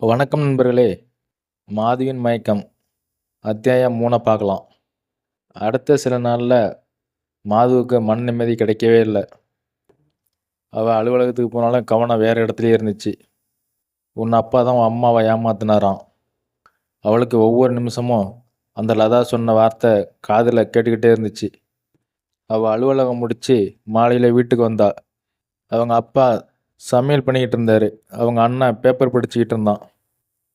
வணக்கம் நண்பர்களே. மாதுவின் மயக்கம். அத்தியாயம் மூணை பார்க்கலாம். அடுத்த சில நாளில் மாதுவுக்கு மன நிம்மதி கிடைக்கவே இல்லை. அவள் அலுவலகத்துக்கு போனாலும் கவனம் வேறு இடத்துலயே இருந்துச்சு. உன் அப்பா தான் உன் அம்மாவை ஏமாத்தினாராம். அவளுக்கு ஒவ்வொரு நிமிஷமும் அந்த லதா சொன்ன வார்த்தை காதில் கேட்டுக்கிட்டே இருந்துச்சு. அவள் அலுவலகம் முடித்து மாலையில் வீட்டுக்கு வந்தாள் அவங்க அப்பா சமையல் பண்ணிக்கிட்டு இருந்தார் அவங்க அண்ணன் பேப்பர் படிச்சுக்கிட்டு இருந்தான்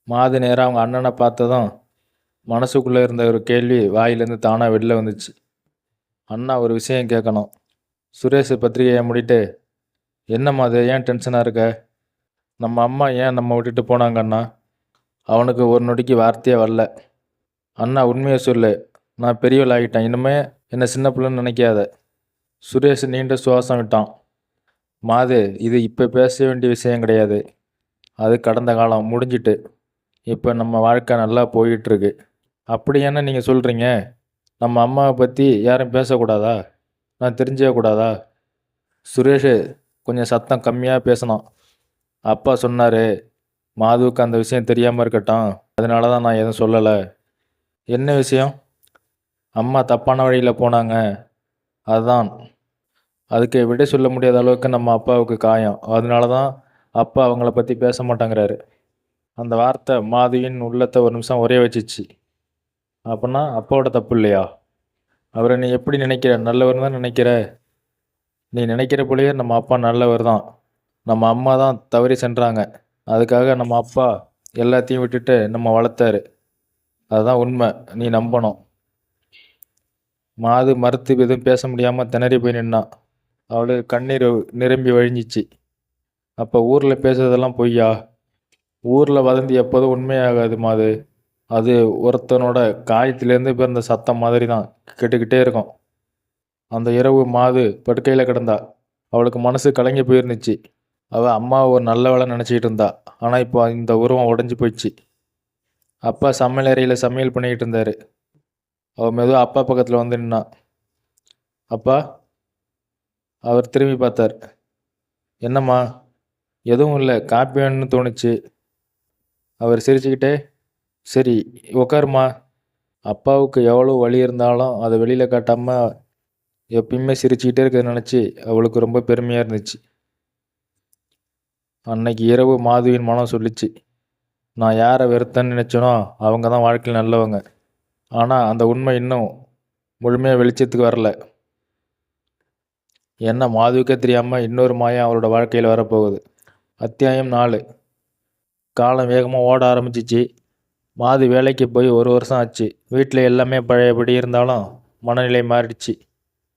மாது நேரம் அவங்க அண்ணனை பார்த்ததும் மனசுக்குள்ளே இருந்த ஒரு கேள்வி வாயிலேருந்து தானாக வெளில வந்துச்சு. அண்ணா ஒரு விஷயம் கேட்கணும். சுரேஷ் பத்திரிகையை முடிட்டு என்னம்மா அது ஏன் டென்ஷனாக இருக்க? நம்ம அம்மா ஏன் நம்ம விட்டுட்டு போனாங்க அண்ணா? அவனுக்கு ஒரு நொடிக்கு வார்த்தையே வரல. அண்ணா உண்மையை சொல்லு. நான் பெரியவள் ஆகிட்டேன் இனிமே என்னை சின்ன பிள்ளைன்னு நினைக்காத. சுரேஷ் நீண்ட சுவாசம் விட்டான். மாது இது இப்போ பேச வேண்டிய விஷயம் கிடையாது. அது கடந்த காலம் முடிஞ்சிட்டு. இப்போ நம்ம வாழ்க்கை நல்லா போயிட்டுருக்கு. அப்படி என்ன நீங்கள் சொல்கிறீங்க நம்ம அம்மாவை பற்றி யாரும் பேசக்கூடாதா? நான் தெரிஞ்சிக்கக்கூடாதா சுரேஷ் கொஞ்சம் சத்தம் கம்மியாக பேசணும். அப்பா சொன்னார் மாதுவுக்கு அந்த விஷயம் தெரியாமல் இருக்கட்டும். அதனால தான் நான் எதுவும் சொல்லலை. என்ன விஷயம்? அம்மா தப்பான வழியில் போனாங்க. அதுதான் அதுக்கு விடை சொல்ல முடியாத அளவுக்கு நம்ம அப்பாவுக்கு காயம். அதனால தான் அப்பா அவங்கள பற்றி பேச மாட்டேங்கிறாரு. அந்த வார்த்தை மாதவியின் உள்ளத்தை ஒரு நிமிஷம் ஒரே வச்சிச்சு. அப்படின்னா அப்பாவோட தப்பு இல்லையா? அவரை நீ எப்படி நினைக்கிற? நல்லவர் தான் நினைக்கிற? நீ நினைக்கிற போலேயே நம்ம அப்பா நல்லவர் தான். நம்ம அம்மா தான் தவறி சென்றாங்க. அதுக்காக நம்ம அப்பா எல்லாத்தையும் விட்டுட்டு நம்ம வளர்த்தாரு. அதுதான் உண்மை. நீ நம்பணும். மாது மறுத்து எதுவும் பேச முடியாமல் திணறி போய் நின்னான். அவளுக்கு கண்ணீர் நிரம்பி வழிஞ்சிச்சு. அப்போ ஊரில் பேசுறதெல்லாம் பொய்யா? ஊரில் வதந்தி எப்போதும் உண்மையாகாது மாது. அது ஒருத்தனோட காயத்திலேருந்து பிறந்த சத்தம் மாதிரி தான் கெட்டுக்கிட்டே இருக்கும். அந்த இரவு மாது படுக்கையில் கிடந்தா. அவளுக்கு மனசு கலங்கி போயிருந்துச்சு. அவள் அம்மா ஒரு நல்ல வேலை நினச்சிக்கிட்டு இருந்தா. ஆனால் இப்போ இந்த உருவம் உடஞ்சி போயிடுச்சு. அப்பா சமையல் அறையில் சமையல் பண்ணிக்கிட்டு இருந்தார். அவள் மெதுவாக அப்பா பக்கத்தில் வந்து நின்னா. அப்பா அவர் திரும்பி பார்த்தார். என்னம்மா? எதுவும் இல்லை. காப்பி வேணும்னு தோணுச்சு. அவர் சிரிச்சுக்கிட்டே சரி உக்காருமா. அப்பாவுக்கு எவ்வளோ வழி இருந்தாலும் அதை வெளியில் காட்டாமல் எப்பயுமே சிரிச்சுக்கிட்டே இருக்கிறத நினச்சி அவளுக்கு ரொம்ப பெருமையாக இருந்துச்சு. அன்னைக்கு இரவு மாதுவின் மனம் சொல்லிச்சு. நான் யாரை வெறுத்தேன்னு நினச்சனோ அவங்க தான் வாழ்க்கையில் நல்லவங்க. ஆனால் அந்த உண்மை இன்னும் முழுமையாக வெளிச்சத்துக்கு வரல. என்ன மாதுவுக்கே தெரியாமல் இன்னொரு மாயம் அவளோட வாழ்க்கையில் வரப்போகுது. அத்தியாயம் நாலு. காலம் வேகமாக ஓட ஆரம்பிச்சிச்சு. மாது வேலைக்கு போய் ஒரு வருஷம் ஆச்சு. வீட்டில் எல்லாமே பழையபடி இருந்தாலும் மனநிலை மாறிடுச்சு.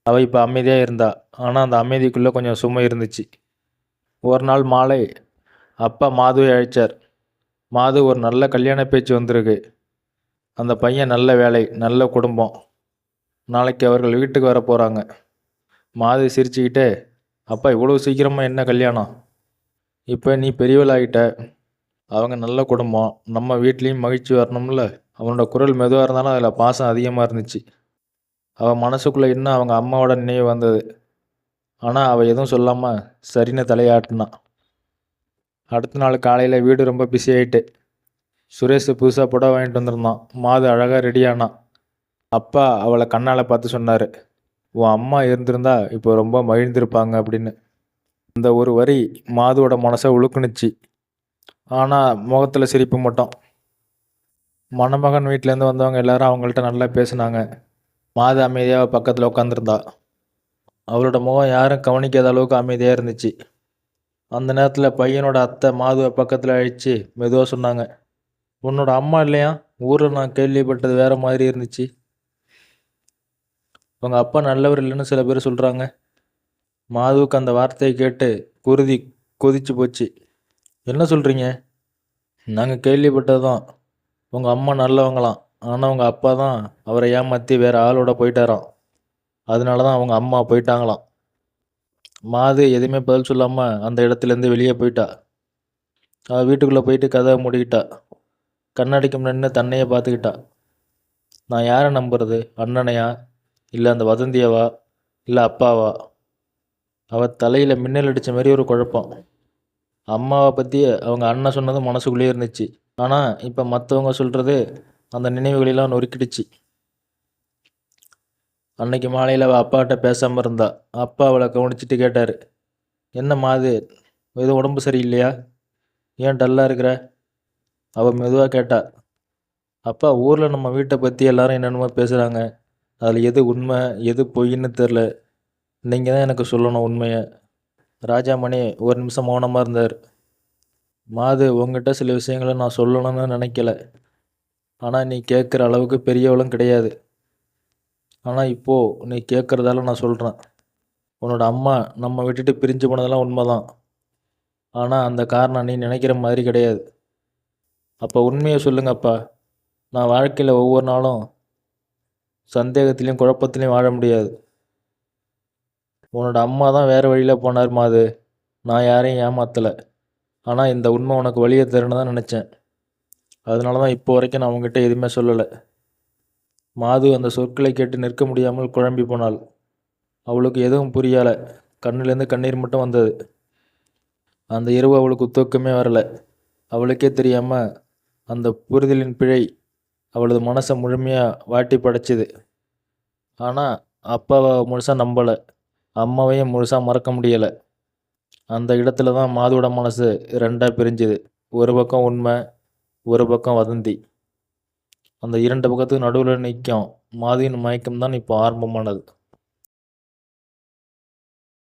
அவள் இப்போ அமைதியாக இருந்தா. ஆனால் அந்த அமைதிக்குள்ளே கொஞ்சம் சுமை இருந்துச்சு. ஒரு நாள் மாலை அப்பா மாதுவை அழைச்சார். மாது ஒரு நல்ல கல்யாண பேச்சு வந்திருக்கு. அந்த பையன் நல்ல வேலை நல்ல குடும்பம். நாளைக்கு அவர்கள் வீட்டுக்கு வர போகிறாங்க மாது சிரிச்சுக்கிட்டே அப்பா இவ்வளோ சீக்கிரமாக என்ன கல்யாணம்? இப்போ நீ பெரியவளாகிட்ட அவங்க நல்ல குடும்பம். நம்ம வீட்லேயும் மகிழ்ச்சி வரணும்ல. அவனோட குரல் மெதுவாக இருந்தாலும் அதில் பாசம் அதிகமாக இருந்துச்சு. அவன் மனசுக்குள்ளே இன்னும் அவங்க அம்மாவோட நினைவு வந்தது. ஆனால் அவள் எதுவும் சொல்லாமல் சரின்னு தலையாட்டினான். அடுத்த நாள் காலையில் வீடு ரொம்ப பிஸி ஆயிட்டு சுரேஷ் புதுசாக புடவை வாங்கிட்டு வந்திருந்தான். மாது அழகாக ரெடியானான் அப்பா அவளை கண்ணால் பார்த்து சொன்னார். உன் அம்மா இருந்திருந்தா இப்போ ரொம்ப மகிழ்ந்திருப்பாங்க அப்படின்னு. இந்த ஒரு வரி மாதுவோட மனசை உழுக்குனுச்சு ஆனால் முகத்தில் சிரிப்பு மட்டும். மணமகன் வீட்டிலேருந்து வந்தவங்க எல்லாரும் அவங்கள்ட்ட நல்லா பேசினாங்க. மாது அமைதியாக பக்கத்தில் உட்காந்துருந்தா அவளோட முகம் யாரும் கவனிக்காத அளவுக்கு அமைதியாக இருந்துச்சு. அந்த நேரத்தில் பையனோட அத்தை மாதுவை பக்கத்தில் அழித்து மெதுவாக சொன்னாங்க. உன்னோட அம்மா இல்லையா? ஊரில் நான் கேள்விப்பட்டது வேறு மாதிரி இருந்துச்சு. உங்கள் அப்பா நல்லவர் இல்லைன்னு சில பேர் சொல்கிறாங்க மாதுவுக்கு அந்த வார்த்தையை கேட்டு குருதி கொதிச்சு போச்சு. என்ன சொல்கிறீங்க நாங்கள் கேள்விப்பட்டது தான் உங்கள் அம்மா நல்லவங்களாம். ஆனால் உங்கள் அப்பா தான் அவரை ஏமாற்றி வேறு ஆளோட போயிட்டாராம். அதனால தான் அவங்க அம்மா போயிட்டாங்களாம். மாது எதுவுமே பதில் சொல்லாமல் அந்த இடத்துலேருந்து வெளியே போயிட்டா. அவள் வீட்டுக்குள்ளே போயிட்டு கதவை மூடிக்கிட்டா. கண்ணாடிக்கு முன்னாடி தன்னையே பார்த்துக்கிட்டா. நான் யாரை நம்புறது? அண்ணனையா? இல்லை அந்த வதந்தியவா? இல்லை அப்பாவா? அவள் தலையில் மின்னல் அடித்த மாதிரி ஒரு குழப்பம். அம்மாவை பற்றி அவங்க அண்ணன் சொன்னது மனசுக்குள்ளேயே இருந்துச்சு. ஆனால் இப்போ மற்றவங்க சொல்கிறது அந்த நினைவுகளெல்லாம் நொறுக்கிடுச்சு. அன்னைக்கு மாலையில் அவள் அப்பாகிட்ட பேசாமல் இருந்தா. அப்பா அவளை கவனிச்சிட்டு கேட்டார். என்ன மாது எதுவும் உடம்பு சரியில்லையா? ஏன் டல்லாக இருக்கிற? அவள் மெதுவாக கேட்டா. அப்பா ஊரில் நம்ம வீட்டை பற்றி எல்லாரும் என்னென்னமோ பேசுகிறாங்க அதில் எது உண்மை எது பொய்ன்னு தெரில. நீங்கள் தான் எனக்கு சொல்லணும் உண்மையை. ராஜாமணி ஒரு நிமிஷம் மௌனமாக இருந்தார். மாது உங்ககிட்ட சில விஷயங்களை நான் சொல்லணும்னு நினைக்கல. ஆனால் நீ கேட்குற அளவுக்கு பெரியவளும் கிடையாது. ஆனால் இப்போது நீ கேட்குறதால நான் சொல்கிறேன் உன்னோட அம்மா நம்ம விட்டுட்டு பிரிஞ்சு போனதெல்லாம் உண்மைதான். ஆனால் அந்த காரணம் நீ நினைக்கிற மாதிரி கிடையாது. அப்போ உண்மையை சொல்லுங்கப்பா. நான் வாழ்க்கையில் ஒவ்வொரு நாளும் சந்தேகத்திலையும் குழப்பத்திலையும் வாழ முடியாது. உன்னோட அம்மா தான் வேறு வழியில் போனார் மாது. நான் யாரையும் ஏமாத்தலை. ஆனால் இந்த உண்மை உனக்கு வழியை தரணும்னு தான் நினச்சேன். அதனால தான் இப்போ வரைக்கும் நான் உங்ககிட்ட எதுவுமே சொல்லலை. மாது அந்த சொற்களை கேட்டு நிற்க முடியாமல் குழம்பி போனாள். அவளுக்கு எதுவும் புரியலை. கண்ணிலேருந்து கண்ணீர் மட்டும் வந்தது. அந்த இரவு அவளுக்கு தூக்கமே வரலை. அவளுக்கே தெரியாமல் அந்த புரிதலின் பிழை அவளது மனசை முழுமையாக வாட்டி படைச்சிது. ஆனால் அப்பாவை முழுசாக நம்பலை. அம்மாவையும் முழுசாக மறக்க முடியலை. அந்த இடத்துல தான் மாதுவோட மனசு ரெண்டாக பிரிஞ்சுது. ஒரு பக்கம் உண்மை ஒரு பக்கம் வதந்தி. அந்த இரண்டு பக்கத்துக்கு நடுவில் நிற்கும் மாதியின் மயக்கம் தான் இப்போ ஆரம்பமானது.